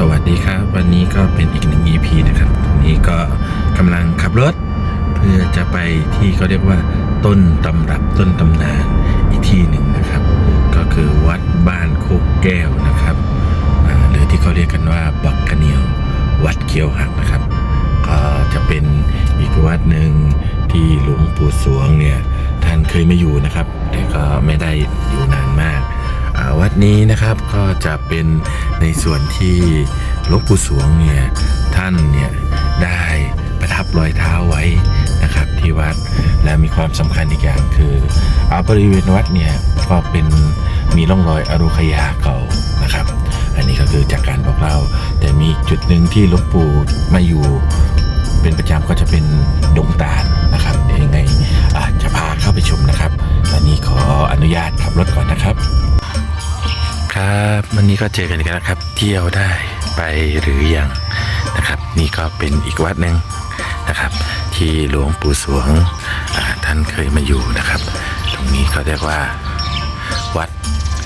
สวัสดีครับ วันนี้ก็เป็นอีกหนึ่ง EP นะครับวันนี้ก็กำลังขับรถ เพื่อจะไปที่เขาเรียกว่า ต้นตำรับต้นตำนานอีกที่หนึ่งนะครับ ก็คือวัดบ้านโคกแก้วนะครับหรือที่เขาเรียกกันว่าบักกะเนียว วัดเคียวหักนะครับ ก็จะเป็นอีกวัดหนึ่งที่หลวงปู่สวงเนี่ยท่านเคยมาอยู่นะครับ แต่ก็ นี้นะครับก็จะเป็นในส่วนที่หลวงปู่สวงเนี่ยท่านเนี่ยได้ประทับรอยเท้าไว้นะครับที่วัดและมีความสำคัญอีกอย่างคืออาบริเวณวัดเนี่ยก็เป็นมีร่องรอยอรุขยาเก่านะครับ อันนี้ก็คือจากการบอกเล่า แต่มีจุดหนึ่งที่หลวงปู่มาอยู่เป็นประจำก็จะเป็น ครับวันนี้ก็เจอกันอีกแล้วนะครับ เที่ยวได้ไปหรือยังนะครับ นี่ก็เป็นอีกวัดหนึ่งนะครับ ที่หลวงปู่สวงท่านเคยมาอยู่นะครับ ตรงนี้เขาเรียกว่า วัด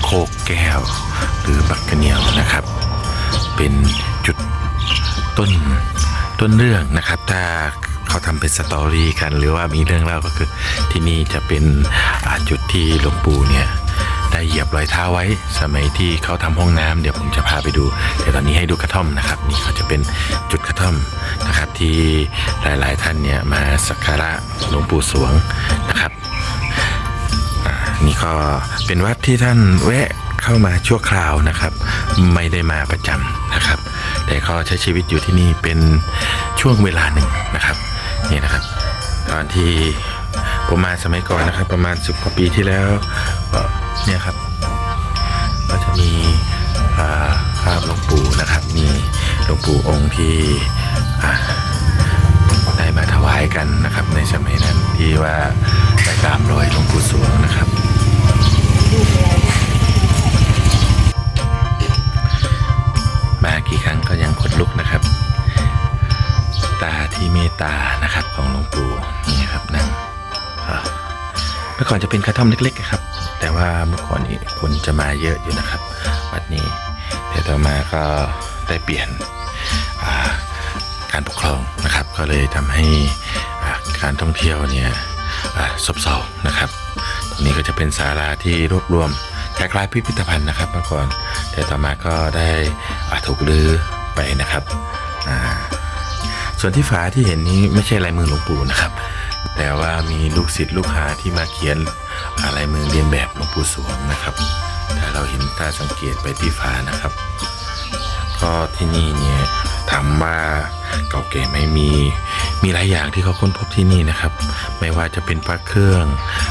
โคกแก้ว หรือบักกเนียวนะครับ เป็นจุดต้นต้นเรื่องนะครับ ถ้าเขาทำเป็นสตอรี่กัน หรือว่ามีเรื่องเล่าก็คือที่นี่จะเป็นจุดที่หลวงปู่เนี่ย ได้เหยียบรอยเท้าไว้ สมัยที่เขาทำห้องน้ำเดี๋ยวผมจะพาไปดูแต่ตอนนี้ให้ดูกระท่อมนะครับ นี่เขาจะเป็นจุดกระท่อมนะครับ ที่หลายๆท่านเนี่ยมาสักการะหลวงปู่สวงนะครับนี่ก็เป็นวัดที่ท่านแวะเข้ามาชั่วคราวนะครับ ไม่ได้มาประจำนะครับ แต่เขาใช้ชีวิตอยู่ที่นี่เป็นช่วงเวลาหนึ่งนะครับนี่นะครับ ตอนที่ผมมาสมัยก่อนนะครับ ประมาณสิบกว่าปีที่แล้ว เนี่ยครับ ก็จะมีภาพหลวงปู่นะครับมีหลวงปู่องค์ที่ได้มาถวายกันนะครับ ในสมัยนั้นที่ว่าได้ตามรอยหลวงปู่สวงนะครับมากี่ครั้งก็ยังขนลุกนะครับ ตาที่เมตตานะครับของหลวงปู่นี่ครับนั่งเมื่อก่อนจะเป็นกระท่อมเล็กๆครับ แต่ว่าเมื่อก่อนนี้คนจะมาเยอะอยู่นะครับ วัดนี้แต่ต่อมาก็ได้เปลี่ยนาการปกครองนะครับ ก็เลยทำให้าการท่องเที่ยวเนี่ยซบเซานะครับ ตรงนี้ก็จะเป็นศาลาที่รวบรวมคล้ายๆพิพิธภัณฑ์นะครับเมื่อก่อน แต่ต่อมาก็ได้ถูกรื้อไปนะครับส่วนที่ฝาที่เห็นนี้ไม่ใช่ลายมือหลวงปู่นะครับ แต่ว่ามีลูกศิษย์ลูกหาที่มาเขียน ลายมือเรียนแบบหลวงปู่สวงนะครับ ถ้าเราเห็นถ้าสังเกตไปที่ฝานะครับ ก็ที่นี่เนี่ยถามว่าเก่าแก่ไม่มีมีหลายอย่างที่เขาค้นพบที่นี่นะครับ ไม่ว่าจะเป็นพระเครื่อง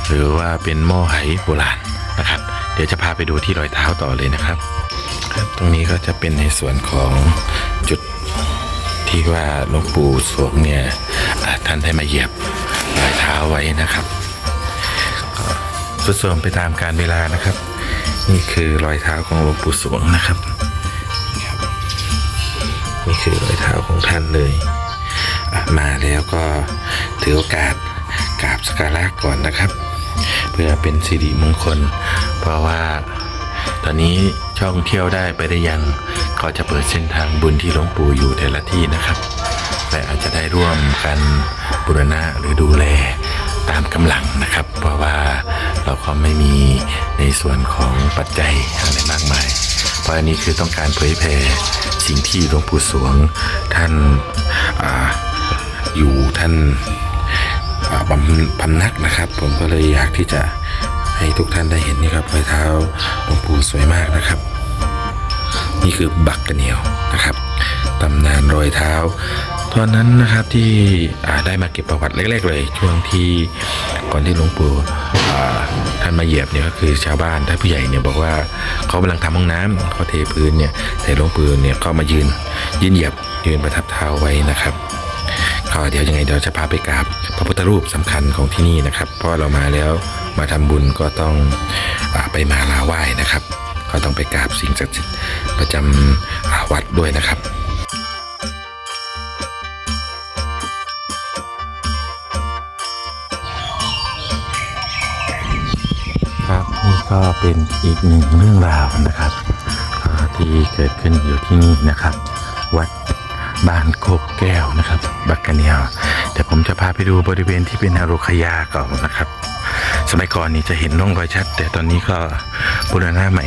หรือว่าเป็นหม้อไหโบราณนะครับ เดี๋ยวจะพาไปดูที่รอยเท้าต่อเลยนะครับ ครับตรงนี้ก็จะเป็นในส่วนของจุดที่ว่าหลวงปู่สวงเนี่ยท่านได้มาเหยียบรอยเท้าไว้นะครับ สุดโทรมไปตามการเวลานะครับ นี่คือรอยเท้าของหลวงปู่สวงนะครับ นี่คือรอยเท้าของท่านเลย มาแล้วก็ถือโอกาสกราบสักการะก่อนนะครับ เพื่อเป็นสิริมงคล เพราะว่าตอนนี้ช่องเที่ยวได้ไปได้ยังก็จะเปิดเส้นทางบุญที่หลวงปู่อยู่แต่ละที่นะครับ และอาจจะได้ร่วมกันบูรณะหรือดูแล ตามกำลังนะครับ เพราะว่าเราก็ไม่มีในส่วนของปัจจัยอะไรมากมาย เพราะอันนี้คือต้องการเผยแผ่สิ่งที่หลวงปู่สวงท่านออยู่ท่านบำพำนักนะครับ ผมก็เลยอยากที่จะให้ทุกท่านได้เห็นนี่ครับรอยเท้าหลวงปู่สวยมากนะครับ นี่คือบักกะเนียวนะครับตำนานรอยเท้า ตอนนั้นนะครับที่ได้มาเก็บประวัติเล็กๆเลย ช่วงที่ก่อนที่หลวงปู่ท่านมาเหยียบเนี่ยก็คือชาวบ้านท่านผู้ใหญ่เนี่ยบอกว่าเขากำลังทำห้องน้ำเขาเทพื้นเนี่ยแต่หลวงปู่เนี่ยก็มายืนยืนเหยียบยืนประทับเท้าไว้นะครับก็เดี๋ยวยังไงเดี๋ยวจะพาไปกราบพระพุทธรูปสำคัญของที่นี่นะครับ เพราะเรามาแล้วมาทำบุญก็ต้องอไปมาลาไหว้นะครับ ก็ต้องไปกราบสิ่งศักดิ์สิทธิ์ประจำอ่าวัดด้วยนะครับ ก็เป็นอีกหนึ่งเรื่องราวนะครับที่เกิดขึ้นอยู่ที่นี่นะครับ วัดบ้านโคกแก้วนะครับ บักกะเนียวเดี๋ยวผมจะพาไปดูบริเวณที่เป็นอารุขยาก่อนนะครับ สมัยก่อนนี่จะเห็นร่องรอยชัด แต่ตอนนี้ก็บูรณะใหม่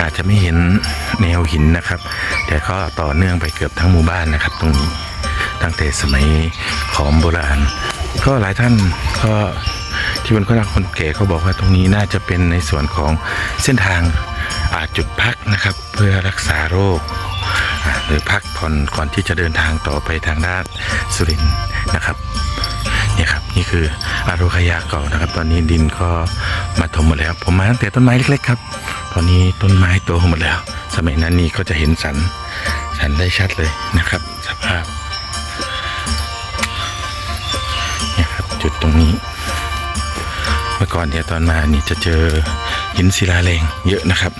อาจจะไม่เห็นแนวหินนะครับ แต่ก็ต่อเนื่องไปเกือบทั้งหมู่บ้านนะครับ ตรงนี้ตั้งแต่สมัยของโบราณ ก็หลายท่านก็ ที่เป็นคนรักคนแก่เขาบอกว่าตรงนี้น่าจะเป็นในส่วนของเส้นทางอาจุดพักนะครับ เพื่อรักษาโรค หรือพักผ่อนก่อนที่จะเดินทางต่อไปทางด้านสุรินนะครับนี่ครับนี่คืออารุขยาเก่านะครับ ตอนนี้ดินก็มาถมหมดแล้วผมมาตั้งแต่ต้นไม้เล็ก ๆ ครับ ตอนนี้ต้นไม้โตหมดแล้ว สมัยนั้นนี่ก็จะเห็นสันสันได้ชัดเลยนะครับ สภาพนี่ครับจุดตรงนี้ มื่อก่อนเนี่ยตอนมานี่จะเจอหินศิลาแรงเยอะนะครับ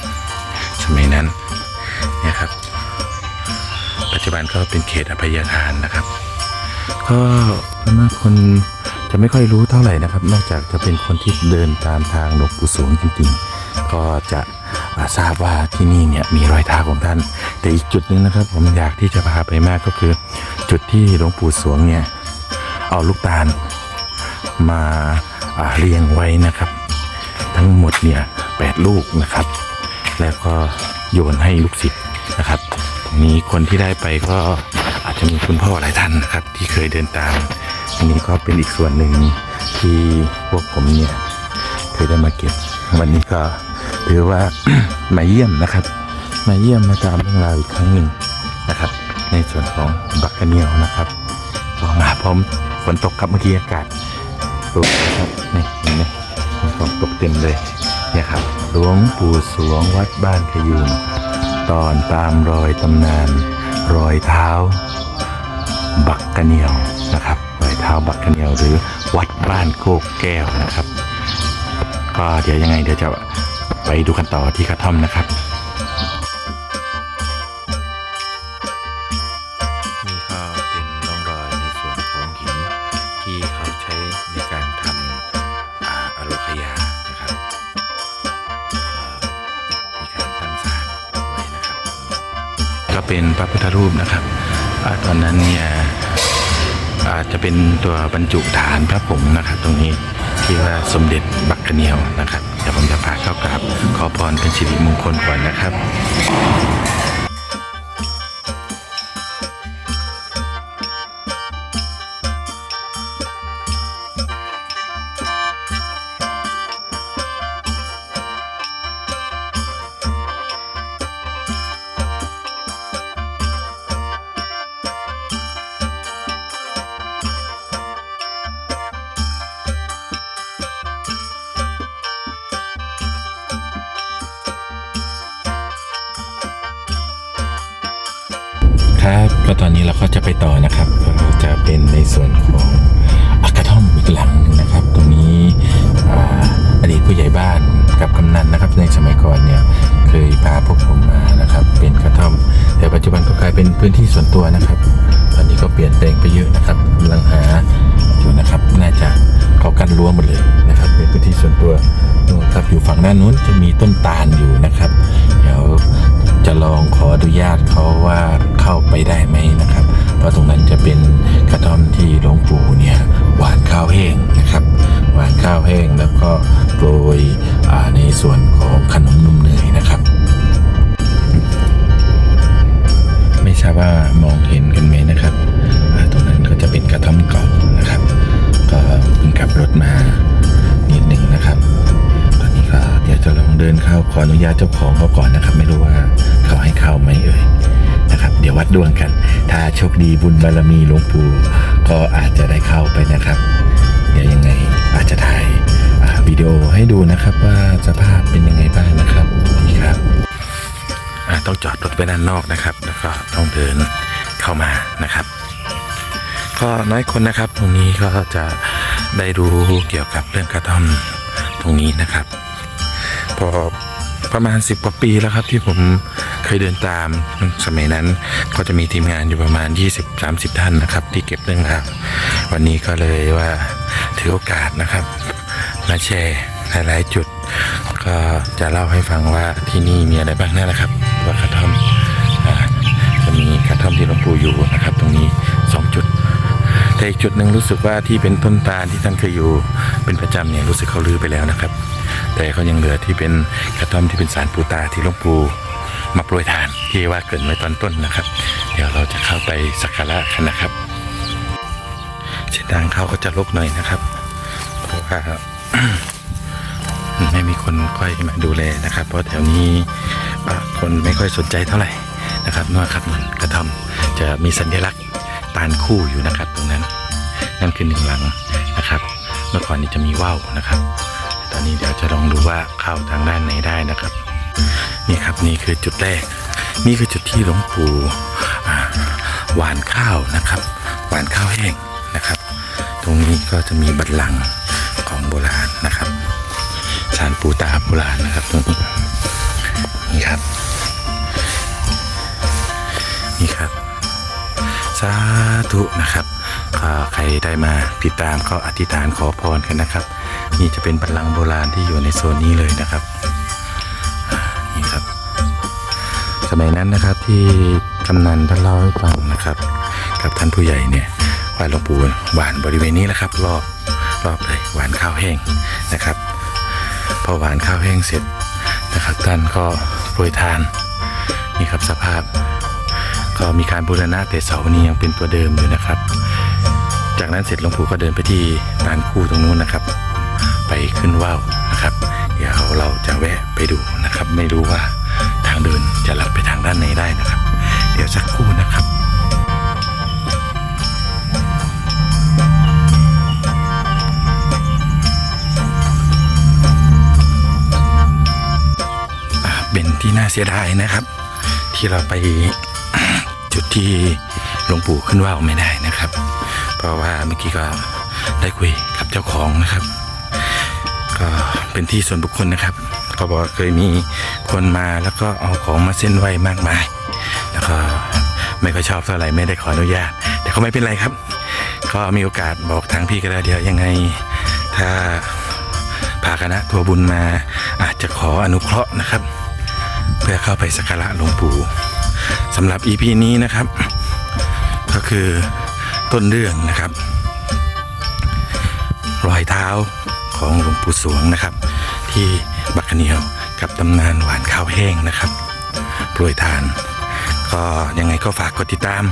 สมัยนั้นเนี่ยครับ ปัจจุบันก็เป็นเขตอภัยทานนะครับ ก็ส่วนมากคนจะไม่ค่อยรู้เท่าไหร่นะครับ นอกจากจะเป็นคนที่เดินตามทางหลวงปู่สวงจริงๆ ก็จะทราบว่าที่นี่เนี่ยมีรอยเท้าของท่าน แต่อีกจุดหนึ่งนะครับ ผมอยากที่จะพาไปมากก็คือ จุดที่หลวงปู่สวงเนี่ยเอาลูกตาลมา เรียงไว้นะครับ ทั้งหมดเนี่ยแปดลูกนะครับ แล้วก็โยนให้ลูกศิษย์นะครับตรงนี้คนที่ได้ไปก็อาจจะมีคุณพ่อหลายท่านนะครับ ที่เคยเดินตามอันนี้ก็เป็นอีกส่วนหนึ่งที่พวกผมเนี่ยเคยได้มาเก็บ วันนี้ก็ถือว่ามาเยี่ยมนะครับ มาเยี่ยมมาตามเรื่องราวอีกครั้งหนึ่งนะครับ ในส่วนของบักกะเนียวนะครับก็มาพร้อมฝนตกครับเมื่อกี้อากาศ ตกนะครับนี่เห็นไหมฝนตกเต็มเลยเนี่ยครับหลวงปู่สวงวัดบ้านขยูนตอนตามรอยตำนาน รอยเท้า บักกะเนียวนะครับ รอยเท้าบักกะเนียวหรือวัดบ้านโคกแก้วนะครับ ก็เดี๋ยวยังไงเดี๋ยวจะไปดูกันต่อที่กระท่อมนะครับ เป็นพระพุทธรูปนะครับอตอนนั้นเนี่ยอาจจะเป็นตัวบรรจุฐานพระผมนะครับ ตรงนี้ที่ว่าสมเด็จบักกะเนียวนะครับเดี๋ยวผมจะพาเข้ากราบขอพรเป็นสิริมงคลก่อนนะครับ ตอนนี้เราก็จะไปต่อนะครับจะเป็นในส่วนของอากาท่อมอีกหลังหนึ่งนะครับ ตรงนี้ออดีตผู้ใหญ่บ้านกับกำนันนะครับ ในสมัยก่อนเนี่ยเคยพาพวกผมมานะครับ เป็นกระท่อม แต่ปัจจุบันก็กลายเป็นพื้นที่ส่วนตัวนะครับ ตอนนี้ก็เปลี่ยนแปลงไปเยอะนะครับกำลังหาอยู่นะครับน่าจะเขากันรั้วหมดเลยนะครับ เป็นพื้นที่ส่วนตัวนู่นครับอยู่ฝั่งด้านนู้นจะมีต้นตาลอยู่นะครับ เดี๋ยว จะลองขออนุญาตเขาว่าเข้าไปได้ไหมนะครับ เพราะตรงนั้นจะเป็นกระท่อมที่หลวงปู่เนี่ยหวานข้าวแห้งนะครับ หวานข้าวแห้งแล้วก็โรยในส่วนของขนมนมเนยนะครับ ไม่ทราบว่ามองเห็นกันไหมนะครับตรงนั้นก็จะเป็นกระท่อมเก่านะครับ ก็เพิ่งขับรถมานิดหนึ่งนะครับ เดินเข้าขออนุญาตเจ้าของเขาก่อนนะครับ ไม่รู้ว่าเขาให้เข้าไหมเอ่ยนะครับ เดี๋ยววัดดวงกัน ถ้าโชคดีบุญบารมีหลวงปู่ก็อาจจะได้เข้าไปนะครับ เดี๋ยวยังไงอาจจะถ่ายวิดีโอให้ดูนะครับว่าสภาพเป็นยังไงบ้างนะครับดีครับต้องจอดรถไว้ด้านนอกนะครับ แล้วก็ต้องเดินเข้ามานะครับ ก็น้อยคนนะครับ ตรงนี้ก็จะได้รู้เกี่ยวกับเรื่องกระท่อมตรงนี้นะครับ พอประมาณ 10 กว่าปีแล้วครับที่ผมเคยเดินตามสมัยนั้นก็จะมีทีมงานอยู่ประมาณ 20-30 ท่านนะครับ ที่เก็บเรื่องราววันนี้ก็เลยว่าถือโอกาสนะครับมาแชร์หลายๆจุด ก็จะเล่าให้ฟังว่าที่นี่มีอะไรบ้างนั่นแหละครับว่ากระท่อมจะมีกระปู่อยู่นะครับ ตรงนี้สองจุดแต่อีกจุดหนึ่งรู้สึกว่าที่เป็นต้นตาลที่ท่านเคยอยู่เป็นประจำเนี่ยรู้สึกเขาลื้อไปแล้วนะครับ แต่เขายังเหลือที่เป็นกระท่อมที่เป็นสารปูตาที่หลวงปู่มาโปรยทานที่ว่าเกรินไว้ตอนต้นนะครับ เดี๋ยวเราจะเข้าไปสักการะกันนะครับเส้นทางเขาก็จะรกหน่อยนะครับเพราะว่าไม่มีคนค่อยมาดูแลนะครับ เพราะแถวนี้คนไม่ค่อยสนใจเท่าไหร่นะครับนวดครับเหมือนกระท่อมจะมีสัญลักษณ์ตาลคู่อยู่นะครับตรงนั้น นั่นคือหนึ่งหลังนะครับ เมื่อก่อนนี้จะมีว่าวนะครับ นนี้เดี๋ยวจะลองดูว่าเข้าทางด้านไหนได้นะครับ นี่ครับนี่คือจุดแรก นี่คือจุดที่หลวงปู่หวานข้าวนะครับ หวานข้าวแห้งนะครับ ตรงนี้ก็จะมีบัลลังก์ของโบราณนะครับสารปูตาโบราณนะครับตรงนี้นี่ครับ นี่ครับสาธุนะครับใครได้มาติดตามก็อธิษฐานขอพรกันนะครับ นี่จะเป็นบัลลังก์โบราณที่อยู่ในโซนนี้เลยนะครับนี่ครับ สมัยนั้นนะครับที่กำนันท่านเล่าให้ฟังนะครับ กับท่านผู้ใหญ่เนี่ยว่าหลวงปู่หวานบริเวณนี้แหละครับ รอบรอบเลยหวานข้าวแห้งนะครับ พอหวานข้าวแห้งเสร็จนะครับท่านก็โปรยทานนี่ครับสภาพ ก็มีการบูรณะแต่เสานี้ยังเป็นตัวเดิมอยู่นะครับ จากนั้นเสร็จหลวงปู่ก็เดินไปที่ลานคู่ตรงนู้นนะครับ ไปขึ้นว่าวนะครับ เดี๋ยวเราจะแวะไปดูนะครับ ไม่รู้ว่าทางเดินจะลัดไปทางด้านไหนได้นะครับ เดี๋ยวสักครู่นะครับเป็นที่น่าเสียดายนะครับ ที่เราไปจุดที่หลวงปู่ขึ้นว่าวไม่ได้นะครับ เพราะว่าเมื่อกี้ก็ได้คุยกับเจ้าของนะครับ เป็นที่ส่วนบุคคลนะครับเขาบอกเคยมีคนมาแล้วก็เอาของมาเส้นไหวมากมาย แล้วก็ไม่ค่อยชอบเท่าไหร่ไม่ได้ขออนุญาต แต่ก็ไม่เป็นไรครับ ก็มีโอกาสบอกทางพี่ก็ได้เดี๋ยวยังไง ถ้าพาคณะทัวร์บุญมาอาจจะขออนุเคราะห์นะครับ เพื่อเข้าไปสักการะหลวงปู่สำหรับ EP นี้นะครับ ก็คือต้นเรื่องนะครับ รอยเท้า ของหลวงปู่สวงนะครับ ที่บักเนียวกับตำนานหวานข้าวแห้งนะครับโปรยทาน ก็ยังไงก็ฝากกดติดตาม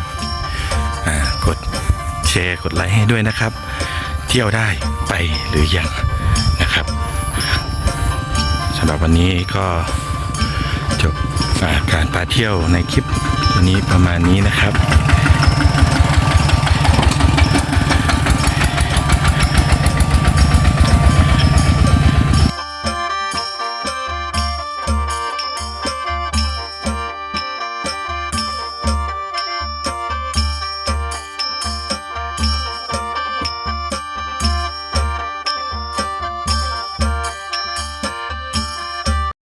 กดแชร์กดไลค์ให้ด้วยนะครับ เที่ยวได้ไปหรือยังนะครับสำหรับวันนี้ก็จบการพาเที่ยวในคลิปวันนี้ประมาณนี้นะครับ